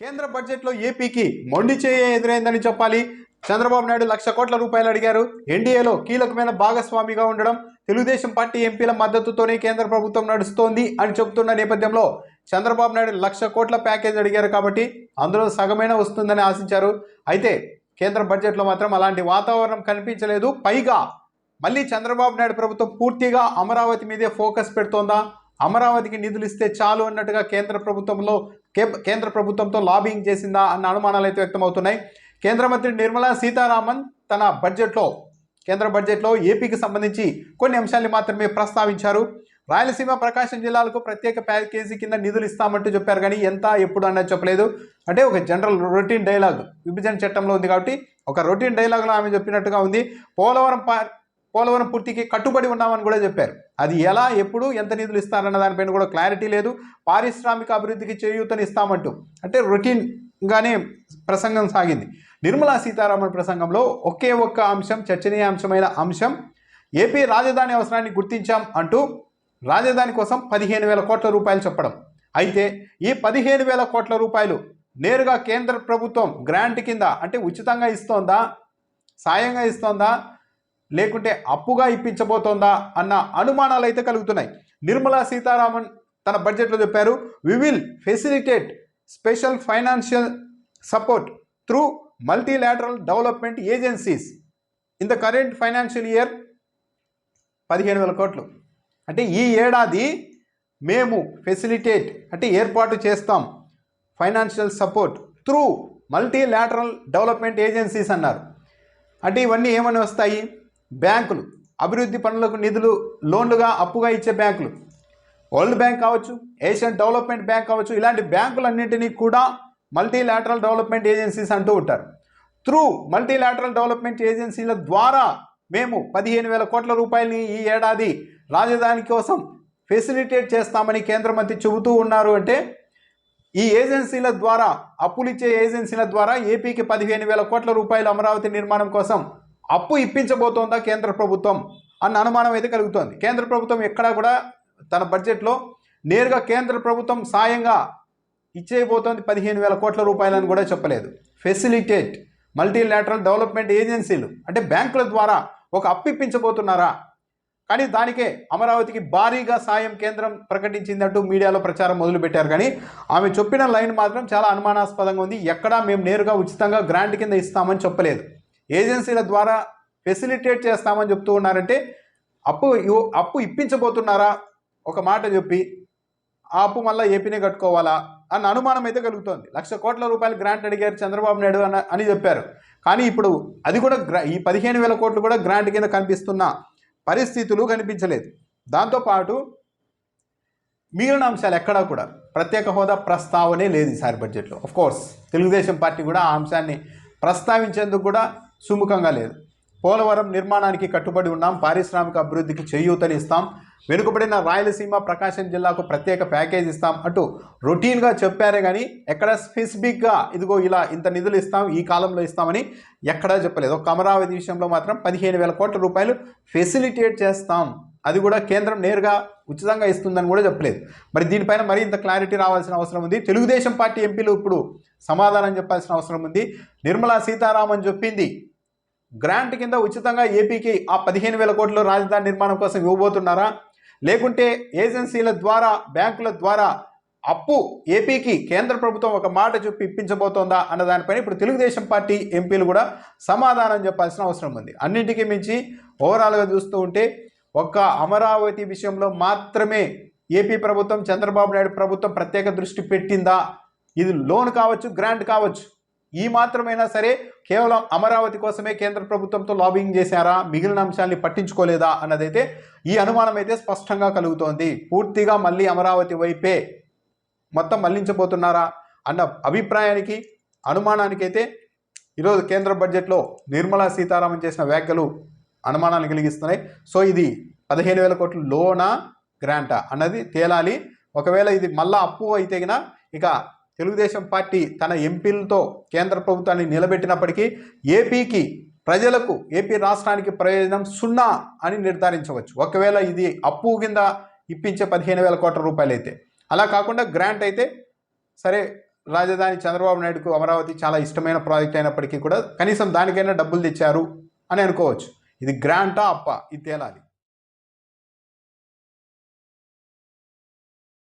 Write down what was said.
కేంద్ర బడ్జెట్లో ఏపీకి మొండి చేయ ఎదురైందని చెప్పాలి. చంద్రబాబు నాయుడు లక్ష కోట్ల రూపాయలు అడిగారు. ఎన్డీఏలో కీలకమైన భాగస్వామిగా ఉండడం తెలుగుదేశం పార్టీ ఎంపీల మద్దతుతోనే కేంద్ర ప్రభుత్వం నడుస్తోంది అని చెబుతున్న నేపథ్యంలో చంద్రబాబు నాయుడు లక్ష కోట్ల ప్యాకేజ్ అడిగారు కాబట్టి అందులో సగమైన వస్తుందని ఆశించారు. అయితే కేంద్ర బడ్జెట్లో మాత్రం అలాంటి వాతావరణం కనిపించలేదు. పైగా మళ్ళీ చంద్రబాబు నాయుడు ప్రభుత్వం పూర్తిగా అమరావతి మీదే ఫోకస్ పెడుతోందా? అమరావతికి నిధులు ఇస్తే చాలు అన్నట్టుగా కేంద్ర ప్రభుత్వంలో కేంద్ర ప్రభుత్వంతో లాబింగ్ చేసిందా అన్న అనుమానాలు అయితే వ్యక్తమవుతున్నాయి. కేంద్ర మంత్రి నిర్మలా సీతారామన్ తన బడ్జెట్లో కేంద్ర బడ్జెట్లో ఏపీకి సంబంధించి కొన్ని అంశాలు మాత్రమే ప్రస్తావించారు. రాయలసీమ ప్రకాశం జిల్లాలకు ప్రత్యేక ప్యాకేజీ కింద నిధులు ఇస్తామంటూ చెప్పారు కానీ ఎంత ఎప్పుడు అన్నది చెప్పలేదు. అంటే ఒక జనరల్ రొటీన్ డైలాగ్ విభజన చట్టంలో ఉంది కాబట్టి ఒక రొటీన్ డైలాగ్లో ఆమె చెప్పినట్టుగా ఉంది. పోలవరం పోలవరం పూర్తికి కట్టుబడి ఉన్నామని కూడా చెప్పారు. అది ఎలా ఎప్పుడు ఎంత నిధులు ఇస్తారన్న దానిపైన కూడా క్లారిటీ లేదు. పారిశ్రామిక అభివృద్ధికి చేయూతని ఇస్తామంటూ అంటే రొటీన్గానే ప్రసంగం సాగింది. నిర్మలా సీతారామన్ ప్రసంగంలో ఒకే ఒక్క అంశం చర్చనీయాంశమైన అంశం ఏపీ రాజధాని అవసరాన్ని గుర్తించాం అంటూ రాజధాని కోసం పదిహేను వేల కోట్ల రూపాయలు చెప్పడం. అయితే ఈ పదిహేను వేల కోట్ల రూపాయలు నేరుగా కేంద్ర ప్రభుత్వం గ్రాంట్ కింద అంటే ఉచితంగా ఇస్తోందా సాయంగా ఇస్తోందా లేకుంటే అప్పుగా ఇప్పించబోతోందా అన్న అనుమానాలు అయితే కలుగుతున్నాయి. నిర్మలా సీతారామన్ తన బడ్జెట్లో చెప్పారు we will facilitate special financial support through multilateral development agencies in the current financial year పదిహేను వేల కోట్లు. అంటే ఈ ఏడాది మేము ఫెసిలిటేట్ అంటే ఏర్పాటు చేస్తాం financial support through multilateral development agencies అన్నారు. అంటే ఇవన్నీ ఏమని వస్తాయి? బ్యాంకులు అభివృద్ధి పనులకు నిధులు లోన్లుగా అప్పుగా ఇచ్చే బ్యాంకులు. వరల్డ్ బ్యాంక్ కావచ్చు ఏషియన్ డెవలప్మెంట్ బ్యాంక్ కావచ్చు ఇలాంటి బ్యాంకులన్నింటినీ కూడా మల్టీలాటరల్ డెవలప్మెంట్ ఏజెన్సీస్ అంటూ ఉంటారు. త్రూ మల్టీలాటరల్ డెవలప్మెంట్ ఏజెన్సీల ద్వారా మేము పదిహేను వేల కోట్ల రూపాయలని ఈ ఏడాది రాజధాని కోసం ఫెసిలిటేట్ చేస్తామని కేంద్ర మంత్రి చెబుతూ ఉన్నారు అంటే ఈ ఏజెన్సీల ద్వారా అప్పులిచ్చే ఏజెన్సీల ద్వారా ఏపీకి పదిహేను వేల కోట్ల రూపాయల అమరావతి నిర్మాణం కోసం అప్పు ఇప్పించబోతోందా కేంద్ర ప్రభుత్వం అన్న అనుమానం అయితే కలుగుతోంది. కేంద్ర ప్రభుత్వం ఎక్కడా కూడా తన బడ్జెట్లో నేరుగా కేంద్ర ప్రభుత్వం సాయంగా ఇచ్చేయబోతోంది పదిహేను వేల కోట్ల రూపాయలని కూడా చెప్పలేదు. ఫెసిలిటేట్ మల్టీలాటరల్ డెవలప్మెంట్ ఏజెన్సీలు అంటే బ్యాంకుల ద్వారా ఒక అప్పు ఇప్పించబోతున్నారా? కానీ దానికే అమరావతికి భారీగా సాయం కేంద్రం ప్రకటించిందంటూ మీడియాలో ప్రచారం మొదలుపెట్టారు. కానీ ఆమె చెప్పిన లైన్ మాత్రం చాలా అనుమానాస్పదంగా ఉంది. ఎక్కడా మేము నేరుగా ఉచితంగా గ్రాంట్ కింద ఇస్తామని చెప్పలేదు. ఏజెన్సీల ద్వారా ఫెసిలిటేట్ చేస్తామని చెప్తూ ఉన్నారంటే అప్పు అప్పు ఇప్పించబోతున్నారా? ఒక మాట చెప్పి ఆ అప్పు మళ్ళీ ఏపీనే కట్టుకోవాలా? అన్న అనుమానం అయితే కలుగుతోంది. లక్ష కోట్ల రూపాయలు గ్రాంట్ అడిగారు చంద్రబాబు నాయుడు అన్న అని చెప్పారు. కానీ ఇప్పుడు అది కూడా ఈ పదిహేను వేల కోట్లు కూడా గ్రాంట్ కింద కనిపిస్తున్న పరిస్థితులు కనిపించలేదు. దాంతోపాటు మిగిలిన అంశాలు ఎక్కడా కూడా ప్రత్యేక హోదా ప్రస్తావనే లేదు ఈసారి బడ్జెట్లో. కోర్స్ తెలుగుదేశం పార్టీ కూడా ఆ అంశాన్ని ప్రస్తావించేందుకు కూడా సుముఖంగా లేదు. పోలవరం నిర్మాణానికి కట్టుబడి ఉన్నాం. పారిశ్రామిక అభివృద్ధికి చేయూతని ఇస్తాం. వెనుకబడిన రాయలసీమ ప్రకాశం జిల్లాకు ప్రత్యేక ప్యాకేజ్ ఇస్తాం అంటూ రొటీన్గా చెప్పారే కానీ ఎక్కడ స్పెసిఫిక్గా ఇదిగో ఇలా ఇంత నిధులు ఇస్తాం ఈ కాలంలో ఇస్తామని ఎక్కడా చెప్పలేదు. ఒక అమరావతి విషయంలో మాత్రం పదిహేను వేల కోట్ల రూపాయలు ఫెసిలిటేట్ చేస్తాం. అది కూడా కేంద్రం నేరుగా ఉచితంగా ఇస్తుందని కూడా చెప్పలేదు. మరి దీనిపైన మరింత క్లారిటీ రావాల్సిన అవసరం ఉంది. తెలుగుదేశం పార్టీ ఎంపీలు ఇప్పుడు సమాధానం చెప్పాల్సిన అవసరం ఉంది. నిర్మలా సీతారామన్ చెప్పింది గ్రాంట్ కింద ఉచితంగా ఏపీకి ఆ పదిహేను వేల కోట్ల రాజధాని నిర్మాణం కోసం ఇవ్వబోతున్నారా? లేకుంటే ఏజెన్సీల ద్వారా బ్యాంకుల ద్వారా అప్పు ఏపీకి కేంద్ర ప్రభుత్వం ఒక మాట చెప్పి ఇప్పించబోతోందా అన్న దానిపైన ఇప్పుడు తెలుగుదేశం పార్టీ ఎంపీలు కూడా సమాధానం చెప్పాల్సిన అవసరం ఉంది. అన్నింటికీ మించి ఓవరాల్గా చూస్తూ ఉంటే ఒక్క అమరావతి విషయంలో మాత్రమే ఏపీ ప్రభుత్వం చంద్రబాబు నాయుడు ప్రభుత్వం ప్రత్యేక దృష్టి పెట్టిందా? ఇది లోన్ కావచ్చు గ్రాంట్ కావచ్చు? ఈ మాత్రమైనా సరే కేవలం అమరావతి కోసమే కేంద్ర ప్రభుత్వంతో లాబింగ్ చేశారా? మిగిలిన అంశాన్ని పట్టించుకోలేదా? అన్నదైతే ఈ అనుమానం అయితే స్పష్టంగా కలుగుతోంది. పూర్తిగా మళ్ళీ అమరావతి వైపే మొత్తం మళ్ళించబోతున్నారా? అన్న అభిప్రాయానికి అనుమానానికైతే ఈరోజు కేంద్ర బడ్జెట్లో నిర్మలా సీతారామన్ చేసిన వ్యాఖ్యలు అనుమానాలు కలిగిస్తున్నాయి. సో ఇది పదిహేను వేల కోట్లు లోనా? గ్రాంటా? అన్నది తేలాలి. ఒకవేళ ఇది మళ్ళా అప్పు అయితే ఇక తెలుగుదేశం పార్టీ తన ఎంపీలతో కేంద్ర ప్రభుత్వాన్ని నిలబెట్టినప్పటికీ ఏపీకి ప్రజలకు ఏపీ రాష్ట్రానికి ప్రయోజనం సున్నా అని నిర్ధారించవచ్చు. ఒకవేళ ఇది అప్పు కింద ఇప్పించే పదిహేను వేల కోట్ల రూపాయలు అయితే అలా కాకుండా గ్రాంట్ అయితే సరే రాజధాని చంద్రబాబు నాయుడుకు అమరావతి చాలా ఇష్టమైన ప్రాజెక్ట్ అయినప్పటికీ కూడా కనీసం దానికైనా డబ్బులు తెచ్చారు అని అనుకోవచ్చు. ఇది గ్రాంటా అప్ప? ఇది తేలాలి.